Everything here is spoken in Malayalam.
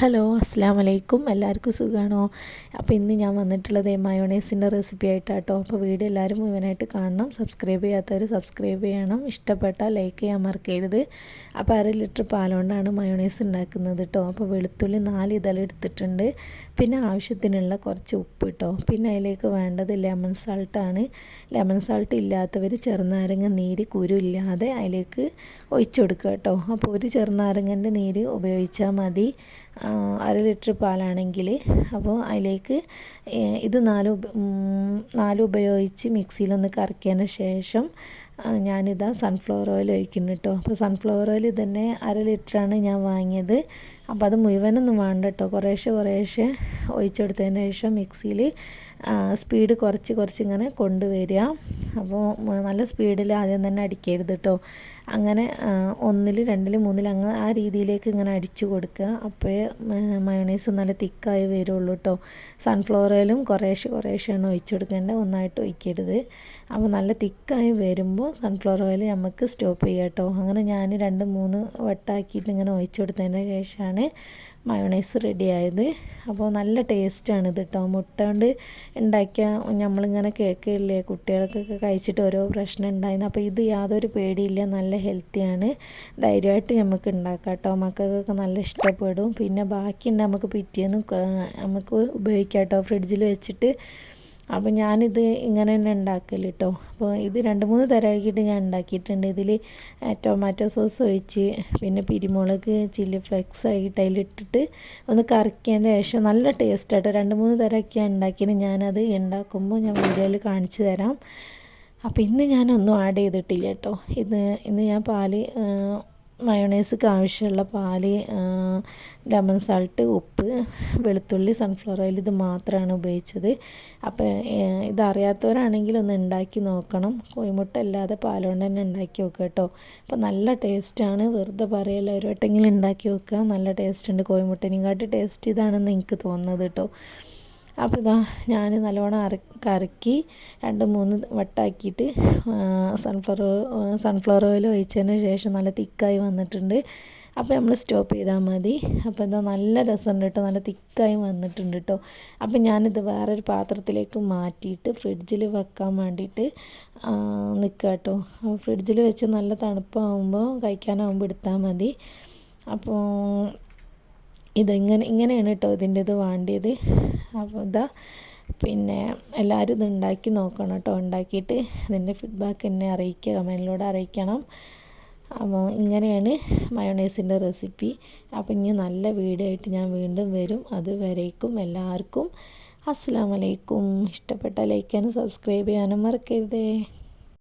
ഹലോ അസ്സാം വലൈക്കും എല്ലാവർക്കും സുഖമാണോ അപ്പോൾ ഇന്ന് ഞാൻ വന്നിട്ടുള്ളത് മയോണൈസിന്റെ റെസിപ്പി ആയിട്ടാട്ടോ. അപ്പോൾ വീഡിയോ എല്ലാവരും മുഴുവനായിട്ട് കാണണം. സബ്സ്ക്രൈബ് ചെയ്യാത്തവർ സബ്സ്ക്രൈബ് ചെയ്യണം. ഇഷ്ടപ്പെട്ടാൽ ലൈക്ക് ചെയ്യാൻ മറക്കരുത്. അപ്പോൾ അര ലിറ്റർ പാലുകൊണ്ടാണ് മയോണൈസ് ഉണ്ടാക്കുന്നത് കേട്ടോ അപ്പോൾ വെളുത്തുള്ളി നാല് ഇതൾ എടുത്തിട്ടുണ്ട്. പിന്നെ ആവശ്യത്തിനുള്ള കുറച്ച് ഉപ്പ് കേട്ടോ പിന്നെ അതിലേക്ക് വേണ്ടത് ലെമൺ സാൾട്ടാണ്. ലെമൺ സാൾട്ട് ഇല്ലാത്തവർ ചെറുനാരങ്ങ നീര് കുരു ഇല്ലാതെ അതിലേക്ക് ഒഴിച്ചു കൊടുക്കുക കേട്ടോ അപ്പോൾ ഒരു ചെറുനാരങ്ങന്റെ നീര് ഉപയോഗിച്ചാൽ മതി. അര ലിറ്റർ പാലാണെങ്കിൽ അപ്പോൾ അതിലേക്ക് ഇത് നാല് നാല് ഉപയോഗിച്ച് മിക്സിയിലൊന്ന് കറക്കിയതിന് ശേഷം ഞാനിതാ സൺഫ്ലവർ ഓയിൽ ഒഴിക്കുന്നു കേട്ടോ അപ്പോൾ സൺഫ്ലവർ ഓയിൽ തന്നെ അര ലിറ്ററാണ് ഞാൻ വാങ്ങിയത്. അപ്പോൾ അത് മുഴുവനൊന്നും വേണ്ട കേട്ടോ കുറേശ്ശെ കുറേശ്ശെ ഒഴിച്ചെടുത്തതിന് ശേഷം മിക്സിയിൽ സ്പീഡ് കുറച്ച് കുറച്ച് ഇങ്ങനെ കൊണ്ടുവരിക. അപ്പോൾ നല്ല സ്പീഡിൽ ആദ്യം തന്നെ അടിക്കരുത് കേട്ടോ അങ്ങനെ ഒന്നിൽ രണ്ടിൽ മൂന്നിൽ അങ്ങനെ ആ രീതിയിലേക്ക് ഇങ്ങനെ അടിച്ചു കൊടുക്കുക. അപ്പോഴേ മയോണൈസ് നല്ല തിക്കായി വരുള്ളൂ കേട്ടോ സൺഫ്ലവർ ഓയിലും കുറേശ്ശെ കുറേശ്ശെയാണ് ഒഴിച്ചു കൊടുക്കേണ്ടത്. ഒന്നായിട്ട് ഒഴിക്കരുത്. അപ്പോൾ നല്ല തിക്കായി വരുമ്പോൾ സൺഫ്ലവർ ഓയിൽ നമുക്ക് സ്റ്റോപ്പ് ചെയ്യാം കേട്ടോ അങ്ങനെ ഞാൻ രണ്ട് മൂന്ന് വട്ടാക്കിയിട്ട് ഇങ്ങനെ ഒഴിച്ചു കൊടുത്തതിന് ശേഷമാണ് മയോണൈസ് റെഡി ആയത്. അപ്പോൾ നല്ല ടേസ്റ്റാണ് ഇത് കേട്ടോ മുട്ട കൊണ്ട് ഉണ്ടാക്കിയ നമ്മളിങ്ങനെ കേൾക്കില്ലേ കുട്ടികൾക്കൊക്കെ കഴിച്ചിട്ട് ഓരോ പ്രശ്നം ഉണ്ടായിരുന്നു. അപ്പോൾ ഇത് യാതൊരു പേടിയില്ല നല്ല ഹെൽത്തിയാണ് ധൈര്യമായിട്ട് നമുക്ക് ഉണ്ടാക്കാം കേട്ടോ. മക്കൾക്കൊക്കെ നല്ല ഇഷ്ടപ്പെടും. പിന്നെ ബാക്കിയുണ്ട് നമുക്ക് പിറ്റേന്ന് നമുക്ക് ഉപയോഗിക്കാം കേട്ടോ. ഫ്രിഡ്ജിൽ വെച്ചിട്ട്. അപ്പോൾ ഞാനിത് ഇങ്ങനെ തന്നെ ഉണ്ടാക്കൽ കേട്ടോ. അപ്പോൾ ഇത് രണ്ട് മൂന്ന് തരമാക്കിയിട്ട് ഞാൻ ഉണ്ടാക്കിയിട്ടുണ്ട്. ഇതിൽ ടൊമാറ്റോ സോസ് ഒഴിച്ച് പിന്നെ പിരിമുളക് ചില്ലി ഫ്ലെക്സ് ആയിട്ട് അതിലിട്ടിട്ട് ഒന്ന് കറക്കിയതിന്റെ ശേഷം നല്ല ടേസ്റ്റ് ആട്ടോ. രണ്ട് മൂന്ന് തരമൊക്കെയാണ് ഉണ്ടാക്കിയത്. ഞാനത് ഉണ്ടാക്കുമ്പോൾ ഞാൻ വീഡിയോയിൽ കാണിച്ചു തരാം. അപ്പോൾ ഇന്ന് ഞാനൊന്നും ആഡ് ചെയ്തിട്ടില്ല കേട്ടോ ഇന്ന് ഇന്ന് ഞാൻ പാൽ മയോണൈസ്ക്ക് ആവശ്യമുള്ള പാൽ ലെമൺ സാൾട്ട് ഉപ്പ് വെളുത്തുള്ളി സൺഫ്ലവർ ഓയിൽ ഇത് മാത്രമാണ് ഉപയോഗിച്ചത്. അപ്പോൾ ഇതറിയാത്തവരാണെങ്കിൽ ഒന്ന് ഉണ്ടാക്കി നോക്കണം. കോഴിമുട്ട അല്ലാതെ പാലുകൊണ്ട് തന്നെ ഉണ്ടാക്കി നോക്കുക കേട്ടോ അപ്പോൾ നല്ല ടേസ്റ്റാണ്. വെറുതെ പറയല്ല ഒരു വട്ടെങ്കിലും ഉണ്ടാക്കി വെക്കുക നല്ല ടേസ്റ്റ് ഉണ്ട്. കോഴിമുട്ടനെയും കാട്ടി ടേസ്റ്റ് ഇതാണെന്ന് എനിക്ക് തോന്നുന്നത് കേട്ടോ അപ്പോൾ ഇതാ ഞാൻ നല്ലോണം അര കറക്കി രണ്ട് മൂന്ന് വട്ടാക്കിയിട്ട് സൺഫ്ലവർ സൺഫ്ലവർ ഓയിൽ ഒഴിച്ചതിന് ശേഷം നല്ല തിക്കായി വന്നിട്ടുണ്ട്. അപ്പോൾ നമ്മൾ സ്റ്റോപ്പ് ചെയ്താൽ മതി. അപ്പോൾ എന്താ നല്ല രസമുണ്ട് കേട്ടോ നല്ല തിക്കായി വന്നിട്ടുണ്ട് കേട്ടോ അപ്പോൾ ഞാനിത് വേറൊരു പാത്രത്തിലേക്ക് മാറ്റിയിട്ട് ഫ്രിഡ്ജിൽ വെക്കാൻ വേണ്ടിയിട്ട് നിൽക്കുക കേട്ടോ ഫ്രിഡ്ജിൽ വെച്ച് നല്ല തണുപ്പാകുമ്പോൾ കഴിക്കാനാകുമ്പോൾ എടുത്താൽ മതി. അപ്പോൾ ഇതിങ്ങനെ ഇങ്ങനെയാണ് കേട്ടോ ഇതിന്റെ ഇത് വേണ്ടിയത്. അപ്പോൾ ഇതാ പിന്നെ എല്ലാവരും ഇത് ഉണ്ടാക്കി നോക്കണം കേട്ടോ ഉണ്ടാക്കിയിട്ട് ഇതിന്റെ ഫീഡ്ബാക്ക് എന്നെ അറിയിക്കുക കമന്റിലൂടെ അറിയിക്കണം. അപ്പോൾ ഇങ്ങനെയാണ് മയോണൈസിന്റെ റെസിപ്പി അപ്പോൾ ഇനി നല്ല വീഡിയോ ആയിട്ട് ഞാൻ വീണ്ടും വരും. അതുവരേക്കും എല്ലാവർക്കും അസ്സാം വലൈക്കും ഇഷ്ടപ്പെട്ട ലൈക്ക് ചെയ്യാനും സബ്സ്ക്രൈബ് ചെയ്യാനും മറക്കരുതേ.